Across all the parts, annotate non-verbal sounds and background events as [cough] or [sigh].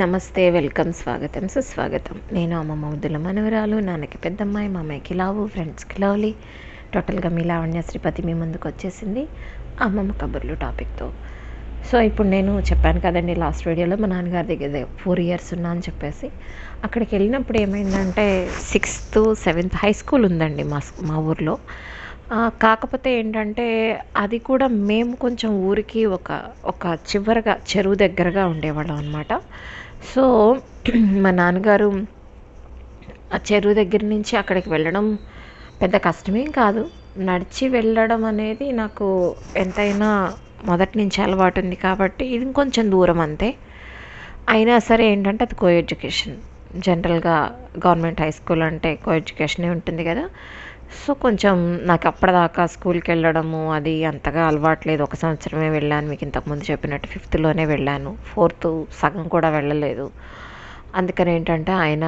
నమస్తే వెల్కమ్ స్వాగతం సుస్వాగతం. నేను అమ్మమ్మ ముద్దుల మనవరాలు నాన్నకి పెద్దమ్మాయి మా అమ్మాయికి లావు ఫ్రెండ్స్కి లవ్లీ టోటల్గా మీ లావణ్య శ్రీపతి మీ ముందుకు వచ్చేసింది అమ్మమ్మ కబుర్లు టాపిక్తో. సో ఇప్పుడు నేను చెప్పాను కదండి లాస్ట్ వీడియోలో మా నాన్నగారి దగ్గర ఫోర్ ఇయర్స్ ఉన్నా అని చెప్పేసి. అక్కడికి వెళ్ళినప్పుడు ఏమైందంటే సిక్స్త్ సెవెంత్ హై స్కూల్ ఉందండి మా మా ఊర్లో. కాకపోతే ఏంటంటే అది కూడా మేము కొంచెం ఊరికి ఒక ఒక చివరగా చెరువు దగ్గరగా ఉండేవాళ్ళం అనమాట సో [clears throat] మా నాన్నగారు ఆ చెరువు దగ్గర నుంచి అక్కడికి వెళ్ళడం పెద్ద కష్టమేం కాదు. నడిచి వెళ్ళడం అనేది నాకు ఎంతైనా మొదటి నుంచి అలవాటు ఉంది కాబట్టి ఇది ఇంకొంచెం దూరం అంతే. అయినా సరే ఏంటంటే అది కో ఎడ్యుకేషన్ జనరల్గా గవర్నమెంట్ హై స్కూల్ అంటే కో ఎడ్యుకేషనే ఉంటుంది కదా. సో కొంచెం నాకు అప్పటిదాకా స్కూల్కి వెళ్ళడము అది అంతగా అలవాట్లేదు. ఒక సంవత్సరమే వెళ్ళాను. మీకు ఇంతకుముందు చెప్పినట్టు ఫిఫ్త్లోనే వెళ్ళాను. ఫోర్త్ సగం కూడా వెళ్ళలేదు. అందుకని ఏంటంటే ఆయన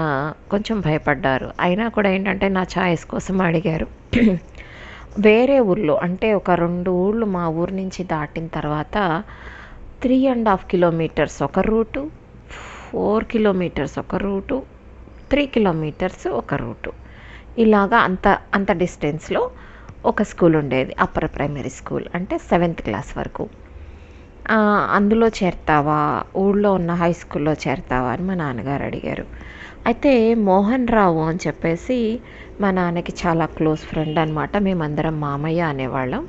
కొంచెం భయపడ్డారు. అయినా కూడా ఏంటంటే నా ఛాయిస్ కోసం అడిగారు. వేరే ఊర్లో అంటే ఒక రెండు ఊళ్ళు మా ఊరు నుంచి దాటిన తర్వాత త్రీ అండ్ హాఫ్ కిలోమీటర్స్ ఒక రూటు ఫోర్ కిలోమీటర్స్ ఒక రూటు త్రీ కిలోమీటర్స్ ఒక రూటు. ఇలాగా అంత అంత డిస్టెన్స్లో ఒక స్కూల్ ఉండేది అప్పర్ ప్రైమరీ స్కూల్ అంటే సెవెంత్ క్లాస్ వరకు. అందులో చేరతావా? ఊళ్ళో ఉన్న హై స్కూల్లో చేరతావా అని మా నాన్నగారు అడిగారు. అయితే మోహన్ రావు అని చెప్పేసి మా నాన్నకి చాలా క్లోజ్ ఫ్రెండ్ అనమాట మేమందరం మామయ్య అనేవాళ్ళం.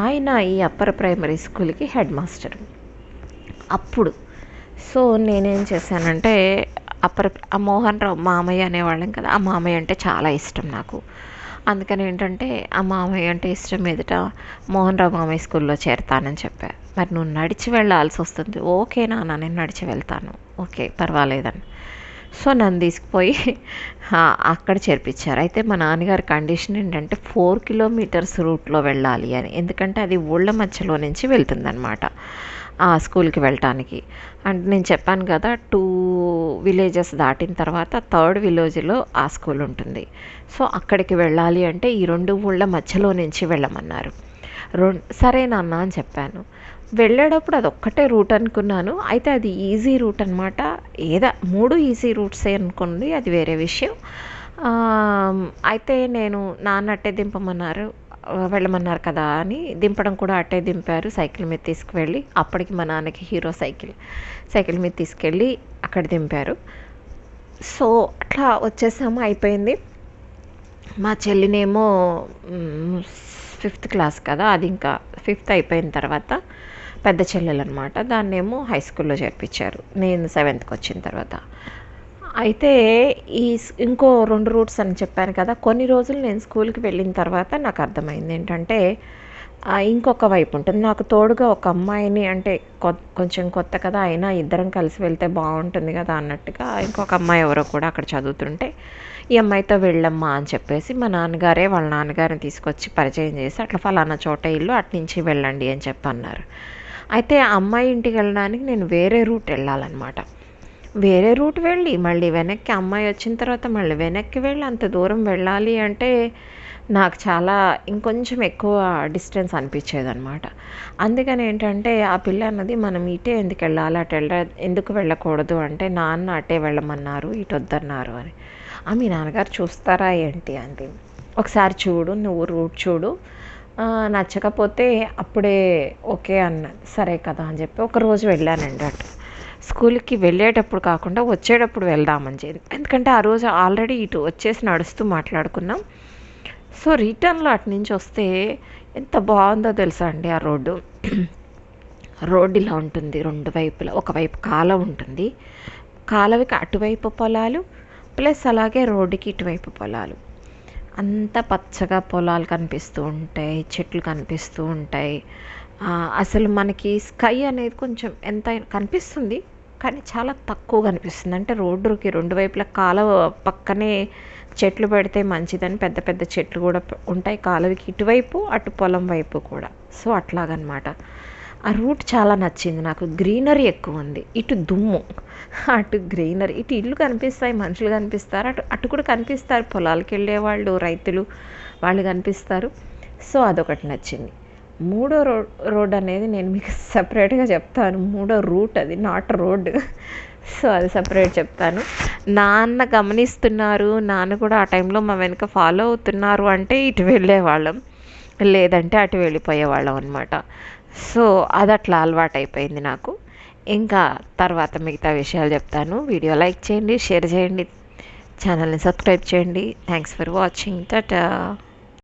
ఆయన ఈ అప్పర్ ప్రైమరీ స్కూల్కి హెడ్ మాస్టర్. అప్పుడు సో నేనేం చేశానంటే అప్పర్ ఆ మోహన్ రావు మామయ్య అనేవాళ్ళం కదా ఆ మామయ్య అంటే చాలా ఇష్టం నాకు. అందుకని ఏంటంటే ఆ మామయ్య అంటే ఇష్టం ఎదుట మోహన్ రావు మామయ్య స్కూల్లో చేరతానని చెప్పా. మరి నువ్వు నడిచి వెళ్ళాల్సి వస్తుంది. ఓకే నాన్న నేను నడిచి వెళ్తాను. ఓకే పర్వాలేదని. సో నన్ను తీసుకుపోయి అక్కడ చేర్పించారు. అయితే మా నాన్నగారి కండిషన్ ఏంటంటే ఫోర్ కిలోమీటర్స్ రూట్లో వెళ్ళాలి అని. ఎందుకంటే అది ఊళ్ళ మధ్యలో నుంచి వెళ్తుందనమాట ఆ స్కూల్కి వెళ్ళటానికి. అంటే నేను చెప్పాను కదా టూ విలేజెస్ దాటిన తర్వాత థర్డ్ విలేజ్లో ఆ స్కూల్ ఉంటుంది. సో అక్కడికి వెళ్ళాలి అంటే ఈ రెండు ఊళ్ళ మధ్యలో నుంచి వెళ్ళమన్నారు. రెండు సరే నాన్న అని చెప్పాను. వెళ్ళేటప్పుడు అది ఒక్కటే రూట్ అనుకున్నాను. అయితే అది ఈజీ రూట్ అనమాట ఏదో మూడు ఈజీ రూట్సే అనుకుంది అది వేరే విషయం. అయితే నేను నాన్న అట్టే దింపమన్నారు. వెళ్ళమన్నారు కదా అని. దింపడం కూడా అట్టే దింపారు. సైకిల్ మీద తీసుకువెళ్ళి అప్పటికి మా నాన్నకి హీరో సైకిల్ సైకిల్ మీద తీసుకెళ్ళి అక్కడ దింపారు. సో అట్లా వచ్చేసాము అయిపోయింది. మా చెల్లినేమో ఫిఫ్త్ క్లాస్ కదా అది ఇంకా ఫిఫ్త్ అయిపోయిన తర్వాత. పెద్ద చెల్లెలు అనమాట దాన్నేమో హై స్కూల్లో చేర్పించారు. నేను సెవెంత్కి వచ్చిన తర్వాత. అయితే ఈ ఇంకో రెండు రూట్స్ అని చెప్పాను కదా కొన్ని రోజులు నేను స్కూల్కి వెళ్ళిన తర్వాత నాకు అర్థమైంది ఏంటంటే ఇంకొక వైపు ఉంటుంది. నాకు తోడుగా ఒక అమ్మాయిని అంటే కొంచెం కొత్త కదా అయినా ఇద్దరం కలిసి వెళ్తే బాగుంటుంది కదా అన్నట్టుగా ఇంకొక అమ్మాయి ఎవరో కూడా అక్కడ చదువుతుంటే ఈ అమ్మాయితో వెళ్ళమ్మా అని చెప్పేసి మా నాన్నగారే వాళ్ళ నాన్నగారిని తీసుకొచ్చి పరిచయం చేసి అట్లా ఫలానా చోట ఇల్లు అటు నుంచి వెళ్ళండి అని చెప్పి అన్నారు అయితే ఆ అమ్మాయి ఇంటికి వెళ్ళడానికి నేను వేరే రూట్ వెళ్ళాలన్నమాట. వేరే రూట్ వెళ్ళి మళ్ళీ వెనక్కి అమ్మాయి వచ్చిన తర్వాత మళ్ళీ వెనక్కి వెళ్ళి అంత దూరం వెళ్ళాలి అంటే నాకు చాలా ఇంకొంచెం ఎక్కువ డిస్టెన్స్ అనిపించేదనమాట అందుకని ఏంటంటే ఆ పిల్ల అన్నది మనం ఇటే ఎందుకు వెళ్ళాలి? అటు వెళ్ళ ఎందుకు వెళ్ళకూడదు? అంటే నాన్న అటే వెళ్ళమన్నారు ఇటు వద్దన్నారు అని. ఆ మీ నాన్నగారు చూస్తారా ఏంటి? అంది. ఒకసారి చూడు నువ్వు రూట్ చూడు నచ్చకపోతే అప్పుడే ఓకే అన్న సరే కదా అని చెప్పి ఒకరోజు వెళ్ళానండి అటు స్కూల్కి వెళ్ళేటప్పుడు కాకుండా వచ్చేటప్పుడు వెళ్దామని చెప్పి. ఎందుకంటే ఆ రోజు ఆల్రెడీ ఇటు వచ్చేసి నడుస్తూ మాట్లాడుకున్నాం. సో రిటర్న్లో అటు నుంచి వస్తే ఎంత బాగుందో తెలుసా అండి ఆ రోడ్డు. రోడ్డు ఇలా ఉంటుంది రెండు వైపులా ఒకవైపు కాల ఉంటుంది. కాలువకి అటువైపు పొలాలు ప్లస్ అలాగే రోడ్డుకి ఇటువైపు పొలాలు. అంత పచ్చగా పొలాలు కనిపిస్తూ ఉంటాయి చెట్లు కనిపిస్తూ ఉంటాయి. అసలు మనకి స్కై అనేది కొంచెం ఎంత కనిపిస్తుంది కానీ చాలా తక్కువ కనిపిస్తుంది. అంటే రోడ్డుకి రెండు వైపులా కాలువ పక్కనే చెట్లు పెడితే మంచిదని పెద్ద పెద్ద చెట్లు కూడా ఉంటాయి కాలువకి ఇటువైపు అటు పొలం వైపు కూడా. సో అట్లాగనమాట. ఆ రూట్ చాలా నచ్చింది. నాకు గ్రీనరీ ఎక్కువ ఉంది. ఇటు దుమ్ము. అటు గ్రీనరీ. ఇటు ఇల్లు కనిపిస్తాయి. మనుషులు కనిపిస్తారు. అటు అటు కూడా కనిపిస్తారు. పొలాలకు వెళ్ళే వాళ్ళు రైతులు వాళ్ళు కనిపిస్తారు. సో అదొకటి నచ్చింది. మూడో రోడ్ రోడ్ అనేది నేను మీకు [laughs] సపరేట్గా చెప్తాను. మూడో రూట్ అది నాట్ రోడ్. సో అది సపరేట్ చెప్తాను. నాన్న గమనిస్తున్నారు. నాన్న కూడా ఆ టైంలో మా వెనుక ఫాలో అవుతున్నారు అంటే ఇటు వెళ్ళేవాళ్ళం. లేదంటే అటు వెళ్ళిపోయేవాళ్ళం అనమాట సో అది అట్లా అలవాటైపోయింది నాకు. ఇంకా తర్వాత మిగతా విషయాలు చెప్తాను. వీడియో లైక్ చేయండి షేర్ చేయండి. ఛానల్ని సబ్స్క్రైబ్ చేయండి. Thanks for watching. టటా.